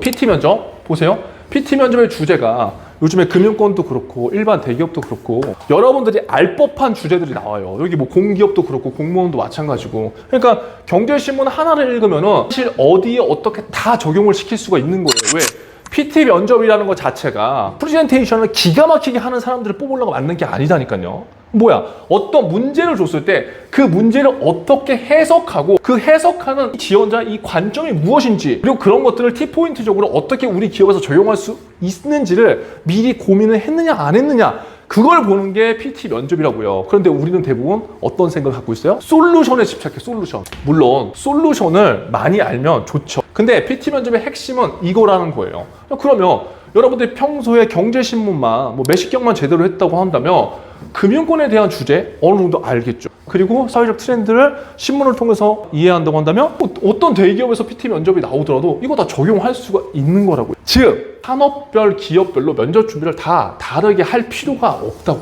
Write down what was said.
PT 면접 보세요. PT 면접의 주제가 요즘에 금융권도 그렇고 일반 대기업도 그렇고 여러분들이 알 법한 주제들이 나와요. 여기 뭐 공기업도 그렇고 공무원도 마찬가지고. 그러니까 경제신문 하나를 읽으면은 사실 어디에 어떻게 다 적용을 시킬 수가 있는 거예요. 왜? PT 면접이라는 것 자체가 프레젠테이션을 기가 막히게 하는 사람들을 뽑으려고 만든 게 아니다니까요. 뭐야? 어떤 문제를 줬을 때 그 문제를 어떻게 해석하고 그 해석하는 지원자 이 관점이 무엇인지 그리고 그런 것들을 T포인트적으로 어떻게 우리 기업에서 적용할 수 있는지를 미리 고민을 했느냐 안 했느냐 그걸 보는 게 PT 면접이라고요. 그런데 우리는 대부분 어떤 생각을 갖고 있어요? 솔루션에 집착해, 솔루션. 물론, 솔루션을 많이 알면 좋죠. 근데 PT 면접의 핵심은 이거라는 거예요. 그러면 여러분들이 평소에 경제신문만, 뭐 매식경만 제대로 했다고 한다면 금융권에 대한 주제 어느 정도 알겠죠. 그리고 사회적 트렌드를 신문을 통해서 이해한다고 한다면 뭐 어떤 대기업에서 PT 면접이 나오더라도 이거 다 적용할 수가 있는 거라고요. 즉, 산업별, 기업별로 면접 준비를 다 다르게 할 필요가 없다고.